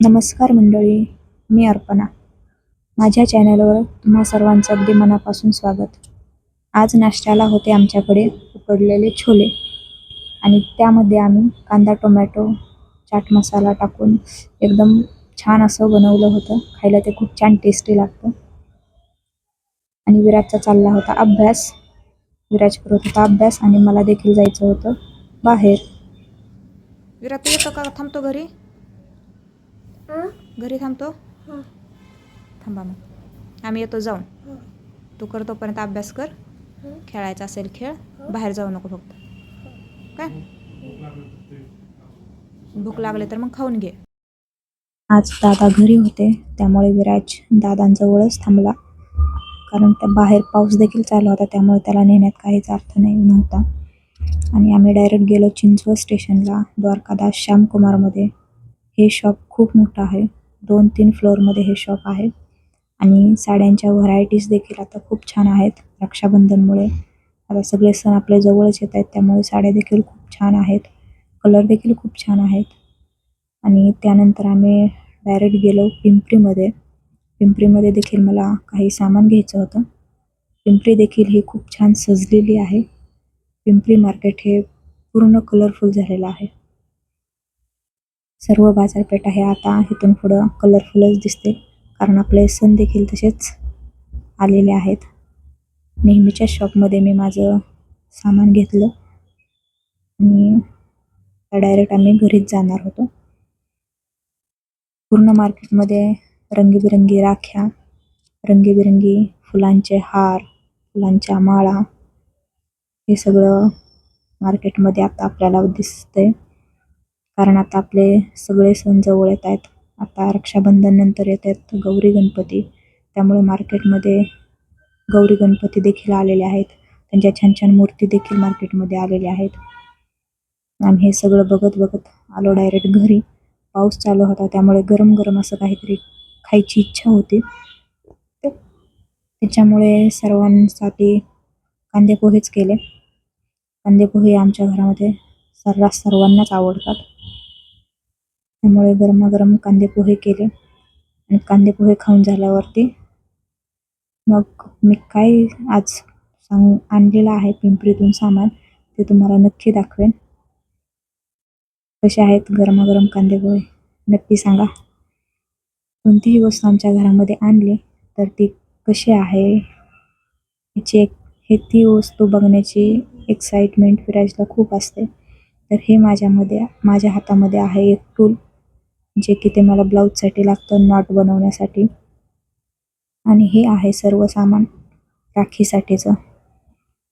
नमस्कार मंडळी मी अर्पणा. माझ्या चॅनलवर तुम्हा सर्वांचं अगदी मनापासून स्वागत. आज नाश्त्याला होते आमच्याकडे उकडलेले छोले आणि त्यामध्ये आम्ही कांदा टोमॅटो चाट मसाला टाकून एकदम छान असं बनवलं होतं. खायला ते खूप छान टेस्टी लागतं. आणि विराजचा चालला होता अभ्यास. विराज करत होता अभ्यास आणि मला देखील जायचं होतं बाहेर. विराज तू येतो का? थांबतो घरी? घरी थांबतो? थांबा मग. आम्ही येतो जाऊन. तू कर तोपर्यंत अभ्यास कर. खेळायचा असेल खेळ बाहेर जाऊ नको फक्त. काय? भूक लागले तर मग खाऊन घे. आज दादा घरी होते त्यामुळे विराज दादांजवळच थांबला. कारण त्या बाहेर पाऊस देखील चालू होता त्यामुळे त्याला नेण्यात काहीच अर्थ नाही नव्हता. आणि आम्ही डायरेक्ट गेलो चिंचवड स्टेशनला द्वारकादास श्यामकुमारमध्ये. हे शॉप खूप मोठं आहे. दोन तीन फ्लोअरमध्ये हे शॉप आहे. आणि साड्यांच्या व्हरायटीज देखील आता खूप छान आहेत रक्षाबंधनमुळे. आता सगळे सण आपल्या जवळच येत आहेत त्यामुळे साड्या देखील खूप छान आहेत. कलर देखील खूप छान आहेत. आणि त्यानंतर आम्ही डायरेक्ट गेलो पिंपरीमध्ये. पिंपरीमध्ये देखील मला काही सामान घ्यायचं होतं. पिंपरी देखील ही खूप छान सजलेली आहे. पिंपरी मार्केट हे पूर्ण कलरफुल झालेलं आहे. सर्व बाजारपेठ हे आता इथून पुढं कलरफुलच दिसते. कारण आपले सण देखील तसेच आलेले आहेत. नेहमीच्या शॉपमध्ये मी माझं सामान घेतलं. आणि डायरेक्ट आम्ही घरीच जाणार होतो. पूर्ण मार्केटमध्ये रंगीबिरंगी राख्या रंगीबिरंगी फुलांचे हार फुलांच्या माळा हे सगळं मार्केटमध्ये आता आपल्याला दिसतंय. कारण आता आपले सगळे सण जवळ येत आहेत. आता रक्षाबंधन नंतर येत आहेत गौरी गणपती. त्यामुळे मार्केटमध्ये गौरी गणपती देखील आलेले आहेत. त्यांच्या छान छान मूर्ती देखील मार्केटमध्ये आलेल्या आहेत. आम्ही हे सगळं बघत बघत आलो डायरेक्ट घरी. पाऊस चालू होता त्यामुळे गरम गरम असं काहीतरी खायची इच्छा होती. त्याच्यामुळे सर्वांसाठी कांदे पोहेच केले. कांदे पोहे आमच्या घरामध्ये सर्रास सर्वांनाच आवडतात. त्यामुळे गरमागरम कांदे पोहे केले आणि कांदे पोहे खाऊन झाल्यावरती मग मी काय आज सांग आणलेलं आहे पिंपरीतून सामान ते तुम्हाला नक्की दाखवेन. कसे आहेत गरमागरम कांदे पोहे नक्की सांगा. कोणतीही वस्तू आमच्या घरामध्ये आणली तर ती कशी आहे? याची एक हे ती वस्तू बघण्याची एक्साइटमेंट फिराजला खूप असते. तर हे माझ्यामध्ये माझ्या हातामध्ये आहे एक टूल जे की ते मला ब्लाऊजसाठी लागतं नॉट बनवण्यासाठी. आणि हे आहे सर्व सामान राखीसाठीचं.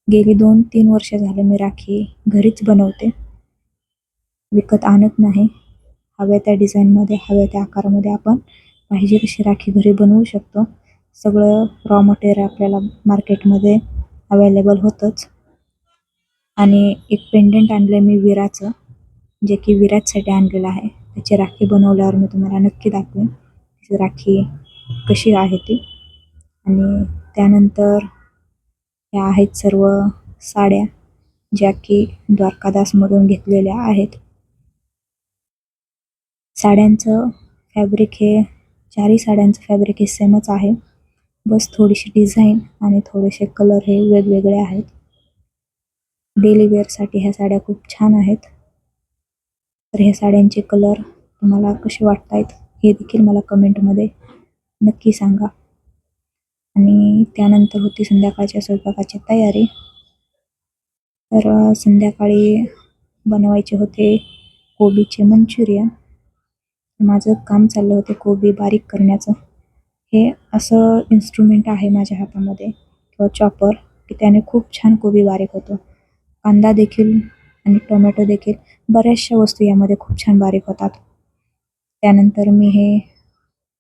गेली दोन तीन वर्ष झाले मी राखी घरीच बनवते. विकत आणत नाही. हव्या त्या डिझाईनमध्ये हव्या त्या आकारामध्ये आपण पाहिजे तशी राखी घरी बनवू शकतो. सगळं रॉ मटेरियल आपल्याला मार्केटमध्ये अवेलेबल होतंच. आणि एक पेंडंट आणलं मी विराचं जे की विराजसाठी आणलेलं आहे. त्याची राखी बनवल्यावर मी तुम्हाला नक्की दाखवेन. त्याची राखी कशी आहे ती. आणि त्यानंतर या आहेत सर्व साड्या ज्या की द्वारकादासमधून घेतलेल्या आहेत. साड्यांचं फॅब्रिक हे चारही साड्यांचं फॅब्रिक हे सेमच आहे. बस थोडीशी डिझाईन आणि थोडेसे कलर हे वेगवेगळे आहेत. डेली वेअरसाठी ह्या साड्या खूप छान आहेत. तर ह्या साड्यांचे कलर तुम्हाला कसे वाटत आहेत हे देखील मला कमेंटमध्ये नक्की सांगा. आणि त्यानंतर होती संध्याकाळच्या स्वयंपाकाची तयारी. तर संध्याकाळी बनवायचे होते कोबीचे मंचुरियन. माझं काम चाललं होतं कोबी बारीक करण्याचं. हे असं इन्स्ट्रुमेंट आहे माझ्या हातामध्ये किंवा चॉपर की त्याने खूप छान कोबी बारीक होतो. कांदा देखील आणि टोमॅटो देखील बऱ्याचशा वस्तू यामध्ये खूप छान बारीक होतात. त्यानंतर मी हे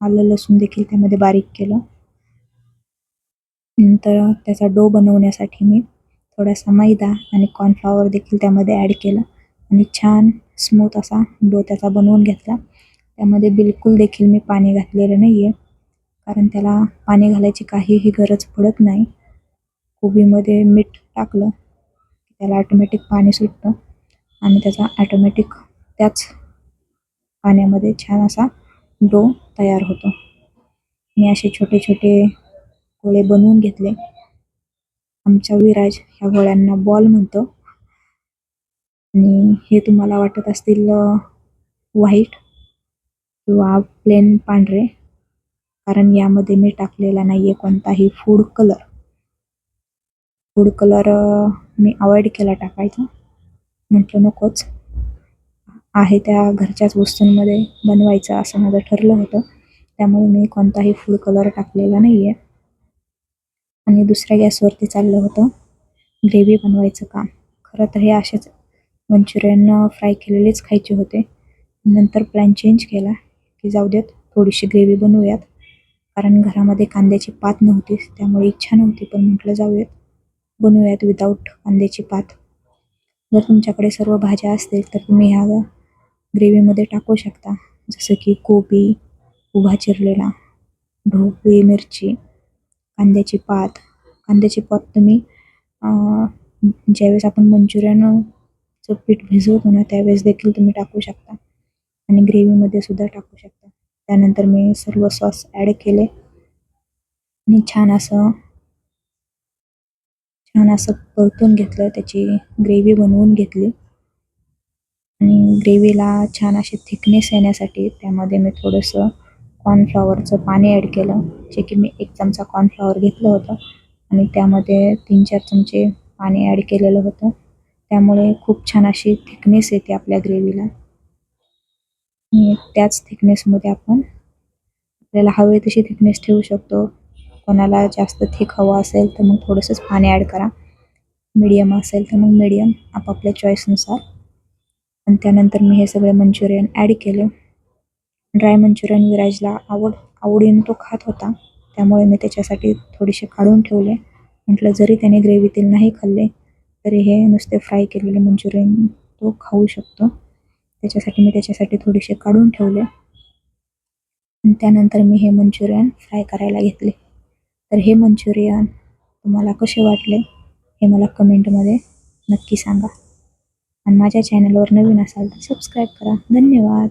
आलं लसूण देखील त्यामध्ये बारीक केलं. नंतर त्याचा डो बनवण्यासाठी मी थोडासा मैदा आणि कॉर्नफ्लॉवर देखील त्यामध्ये ॲड केलं आणि छान स्मूथ असा डो त्याचा बनवून घेतला. त्यामध्ये बिलकुल देखील मी पाणी घातलेलं नाही आहे कारण त्याला पाणी घालायची काहीही गरज पडत नाही. कोबीमध्ये मीठ टाकलं त्याला ॲटोमॅटिक पाणी सुटतं आणि त्याचा ॲटोमॅटिक त्याच पाण्यामध्ये छान असा डो तयार होतो. मी असे छोटे छोटे गोळे बनवून घेतले. आमचा विराज ह्या गोळ्यांना बॉल म्हणतो. आणि हे तुम्हाला वाटत असतील व्हाईट किंवा प्लेन पांढरे कारण यामध्ये मी टाकलेला नाहीये कोणताही फूड कलर फूड कलर मी अवॉइड केला टाकायचा. म्हटलं नकोच. आहे त्या घरच्याच वस्तूंमध्ये बनवायचं असं माझं ठरलं होतं. त्यामुळे मी कोणताही फूड कलर टाकलेला नाही आहे आणि दुसऱ्या गॅसवरती चाललं होतं. ग्रेव्ही बनवायचं काम. खरं तर हे असेच मंचुरियन फ्राय केलेलेच खायचे होते. नंतर प्लॅन चेंज केला की जाऊ देत थोडीशी ग्रेव्ही बनवूयात. कारण घरामध्ये कांद्याची पात नव्हती त्यामुळे इच्छा नव्हती पण म्हटलं जाऊयात. बनवूयात विदाऊट कांद्याची पात. जर तुमच्याकडे सर्व भाज्या असतील तर तुम्ही ह्या ग्रेव्हीमध्ये टाकू शकता. जसं की कोबी उभा चिरलेला ढोबळी मिरची कांद्याची पात. कांद्याची पात तुम्ही ज्यावेळेस आपण मंचुरियनचं पीठ भिजवतो ना त्यावेळेस देखील तुम्ही टाकू शकता. आणि ग्रेव्हीमध्ये सुद्धा टाकू शकता. त्यानंतर मी सर्व सॉस ॲड केले. आणि छान असं छान असं परतून घेतलं त्याची ग्रेव्ही बनवून घेतली. आणि ग्रेव्हीला छान असे थिकनेस येण्यासाठी त्यामध्ये मी थोडंसं कॉर्नफ्लॉवरचं पाणी ॲड केलं जे की मी एक चमचा कॉर्नफ्लॉवर घेतलं होतं. आणि त्यामध्ये तीन चार चमचे पाणी ॲड केलेलं होतं. त्यामुळे खूप छान अशी थिकनेस येते आपल्या ग्रेव्हीला आणि त्याच थिकनेसमध्ये आपण आपल्याला हवे तशी थिकनेस ठेवू शकतो. कोणाला जास्त थिक हवं असेल तर मग थोडंसंच पाणी ॲड करा. मीडियम असेल तर मग मीडियम आपापल्या चॉईसनुसार आणि त्यानंतर मी हे सगळे मंचुरियन ॲड केले. ड्राय मंचुरियन विराजला आवड आवडीने तो खात होता. त्यामुळे मी त्याच्यासाठी थोडेसे काढून ठेवले. म्हटलं जरी त्याने ग्रेव्हीतील नाही खाल्ले तरी हे नुसते फ्राय केलेले मंचुरियन तो खाऊ शकतो. त्याच्यासाठी मी त्याच्यासाठी थोडेसे काढून ठेवले. आणि त्यानंतर मी हे मंचुरियन फ्राय करायला घेतले. तर हे मंचुरियन तुम्हाला कसे वाटले हे मला कमेंटमध्ये नक्की सांगा. आणि माझ्या चॅनलवर नवीन असाल तर सबस्क्राईब करा. धन्यवाद.